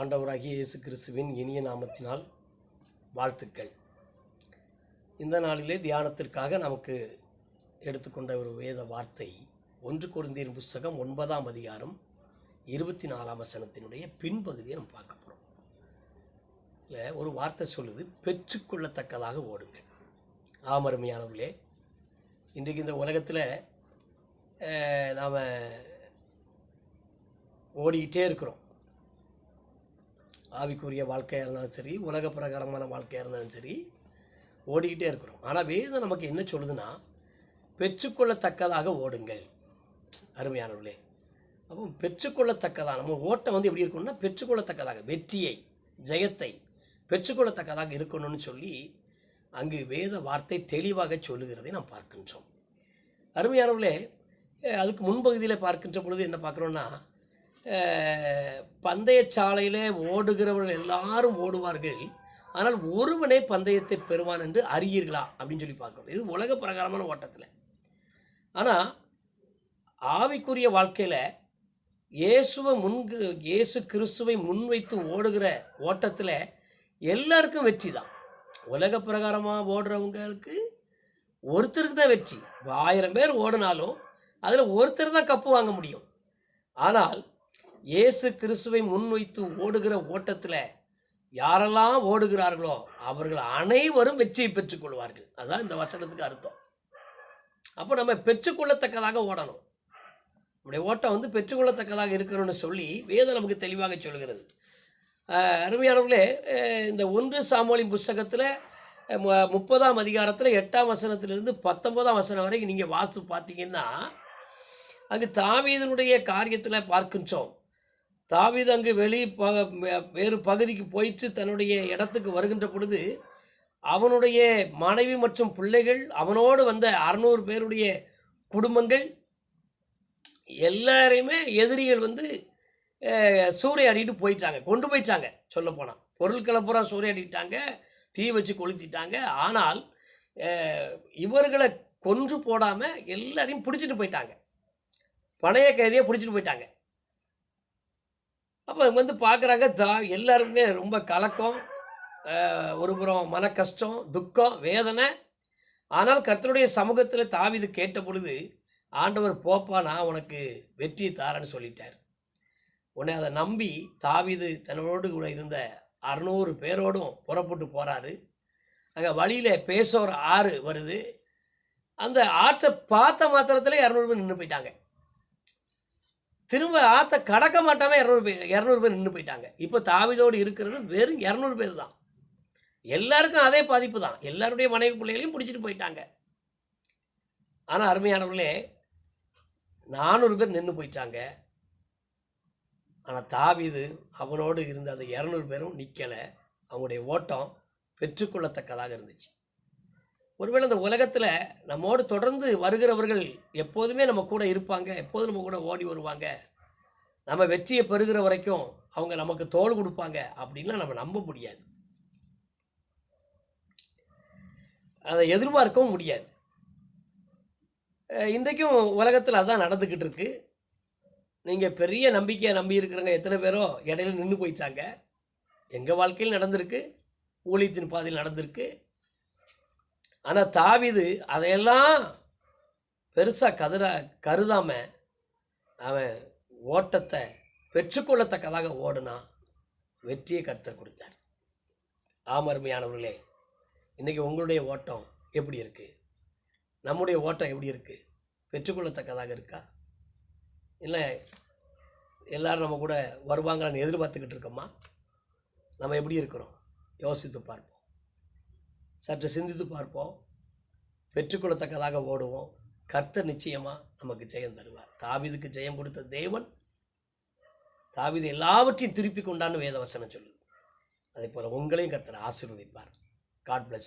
ஆண்டவராகிய இயேசு கிறிஸ்துவின் இனிய நாமத்தினால் வாழ்த்துக்கள். இந்த நாளிலே தியானத்திற்காக நமக்கு எடுத்துக்கொண்ட ஒரு வேத வார்த்தை ஒன்று குருந்தியர் புஸ்தகம் ஒன்பதாம் அதிகாரம் இருபத்தி நாலாம் வசனத்தினுடைய பின்பகுதியை நம்ம பார்க்க போகிறோம் இல்லை ஒரு வார்த்தை சொல்லுது பெற்றுக்கொள்ளத்தக்கதாக ஓடுங்கள். ஆமருமையானவர்களே இன்றைக்கு இந்த உலகத்தில் நாம் ஓடிக்கிட்டே இருக்கிறோம். ஆவிக்குரிய வாழ்க்கையாக இருந்தாலும் சரி உலக பிரகாரமான வாழ்க்கையாக இருந்தாலும் சரி ஓடிக்கிட்டே இருக்கிறோம். ஆனால் வேதம் நமக்கு என்ன சொல்லுதுன்னா பெற்றுக்கொள்ளத்தக்கதாக ஓடுங்கள். அருமையானவர்களே அப்போ பெற்றுக்கொள்ளத்தக்கதாக நம்ம ஓட்டம் வந்து எப்படி இருக்கணும்னா பெற்றுக்கொள்ளத்தக்கதாக வெற்றியை ஜெயத்தை பெற்றுக்கொள்ளத்தக்கதாக இருக்கணும்னு சொல்லி அங்கு வேத வார்த்தை தெளிவாக சொல்லுகிறதை நாம் பார்க்கின்றோம். அருமையானவர்களே அதுக்கு முன்பகுதியில் பார்க்கின்ற பொழுது என்ன பார்க்குறோன்னா பந்தயச்சாலையிலே ஓடுகிறவர்கள் எல்லாரும் ஓடுவார்கள். ஆனால் ஒருவனே பந்தயத்தை பெறுவான் என்று அறியீர்களா? அப்படின்னு சொல்லி பார்க்கணும் இது உலக பிரகாரமான ஓட்டத்தில். ஆனால் ஆவிக்குரிய வாழ்க்கையில் இயேசுவை முன் இயேசு கிறிஸ்துவை முன்வைத்து ஓடுகிற ஓட்டத்தில் எல்லாருக்கும் வெற்றி தான். உலக பிரகாரமாக ஓடுறவங்களுக்கு ஒருத்தருக்கு தான் வெற்றி. ஆயிரம் பேர் ஓடினாலும் அதில் ஒருத்தர் தான் கப்பு வாங்க முடியும். ஆனால் இயேசு கிறிஸ்துவை முன்வைத்து ஓடுகிற ஓட்டத்தில் யாரெல்லாம் ஓடுகிறார்களோ அவர்கள் அனைவரும் வெற்றியை பெற்றுக்கொள்வார்கள் அதுதான் இந்த வசனத்துக்கு அர்த்தம். அப்போ நம்ம பெற்றுக்கொள்ளத்தக்கதாக ஓடணும். நம்முடைய ஓட்டம் வந்து பெற்றுக்கொள்ளத்தக்கதாக இருக்கணும்னு சொல்லி வேதம் நமக்கு தெளிவாக சொல்கிறது. அருமையானவர்களே இந்த ஒன்று சாமோலின் புஸ்தகத்தில் மு- முப்பதாம் அதிகாரத்தில் எட்டாம் வசனத்திலிருந்து பத்தொன்பதாம் வசனம் வரைக்கும் நீங்கள் வாஸ்து பார்த்தீங்கன்னா அங்கு தாவீதனுடைய காரியத்தில் பார்க்கின்றோம். தாவீது அங்கு வெளி ப வேறு பகுதிக்கு போயிட்டு தன்னுடைய இடத்துக்கு வருகின்ற பொழுது அவனுடைய மனைவி மற்றும் பிள்ளைகள் அவனோடு வந்த அறநூறு பேருடைய குடும்பங்கள் எல்லாரையுமே எதிரிகள் வந்து சூறையாடிட்டு போயிட்டாங்க கொண்டு போயிட்டாங்க சொல்லப்போனால் பொருட்களை பூரா சூறையாடிட்டாங்க தீ வச்சு கொளுத்திட்டாங்க ஆனால் இவர்களை கொன்று போடாமல் எல்லாரையும் பிடிச்சிட்டு போயிட்டாங்க. பணைய கைதியை பிடிச்சிட்டு போயிட்டாங்க. அப்போ வந்து பார்க்குறாங்க தா எல்லாருமே ரொம்ப கலக்கம் ஒருபுறம் ஒரு புறம் மன கஷ்டம் துக்கம் வேதனை. ஆனால் கர்த்தருடைய சமூகத்தில் தாவிது கேட்ட பொழுது ஆண்டவர் போப்பா நான் உனக்கு வெற்றி தாரேன்னு சொல்லிட்டார். உன்னை அதை நம்பி தாவிது தன்னோடு கூட இருந்த அறுநூறு பேரோடும் புறப்பட்டு போகிறாரு அங்கே வழியில் பேசோர் ஆறு வருது. அந்த ஆற்றை பார்த்த மாத்திரத்தில் இரநூறு பேர் நின்று போயிட்டாங்க. திரும்ப ஆற்ற கடக்க மாட்டாமல் இரநூறு பேர் இரநூறு பேர் நின்று போயிட்டாங்க. இப்போ தாவிதோடு இருக்கிறது வெறும் இரநூறு பேர் தான். எல்லாருக்கும் அதே பாதிப்பு தான். எல்லாருடைய மனைவி பிள்ளைகளையும் பிடிச்சிட்டு போயிட்டாங்க. ஆனால் அருமையானவர்களே நானூறு பேர் நின்று போயிட்டாங்க. ஆனால் தாவிது அவனோடு இருந்த அந்த இரநூறு பேரும் நிற்கலை அவங்களுடைய ஓட்டம் பெற்றுக்கொள்ளத்தக்கதாக இருந்துச்சு. ஒருவேளை இந்த உலகத்தில் நம்மோடு தொடர்ந்து வருகிறவர்கள் எப்போதுமே நம்ம கூட இருப்பாங்க எப்போதும் நம்ம கூட ஓடி வருவாங்க. நம்ம வெற்றியை பெறுகிற வரைக்கும் அவங்க நமக்கு தோல் கொடுப்பாங்க அப்படின்லாம் நம்ம நம்ப முடியாது. அதை எதிர்பார்க்கவும் முடியாது. இன்றைக்கும் உலகத்தில் அதான் நடந்துக்கிட்டு இருக்கு. நீங்கள் பெரிய நம்பிக்கையை நம்பி இருக்கிறவங்க எத்தனை பேரோ இடையில நின்று போயிட்டாங்க. எங்கள் வாழ்க்கையில் நடந்திருக்கு ஊழியத்தின் பாதையில் நடந்திருக்கு. ஆனால் தாவிது அதையெல்லாம் பெருசாக கதற கருதாமல் அவன் ஓட்டத்தை பெற்றுக்கொள்ளத்தக்கதாக ஓடுனா வெற்றியை கருத்தர் கொடுத்தார். ஆமருமையானவர்களே இன்றைக்கி உங்களுடைய ஓட்டம் எப்படி இருக்குது நம்முடைய ஓட்டம் எப்படி இருக்குது பெற்றுக்கொள்ளத்தக்கதாக இருக்கா? இல்லை எல்லோரும் நம்ம கூட வருவாங்களான்னு எதிர்பார்த்துக்கிட்டு இருக்கோமா? நம்ம எப்படி இருக்கிறோம்? யோசித்து பார்ப்போம். சற்று சிந்தித்து பார்ப்போம். பெற்றுக்கொள்ளத்தக்கதாக ஓடுவோம். கர்த்தர் நிச்சயமாக நமக்கு ஜெயம் தருவார். தாவிதுக்கு ஜெயம் கொடுத்த தேவன் தாவிதை எல்லாவற்றையும் திருப்பி கொண்டான்னு வேதவசனம் சொல்லுது. அதே போல் உங்களையும் கர்த்தர் ஆசீர்வதிப்பார். God plus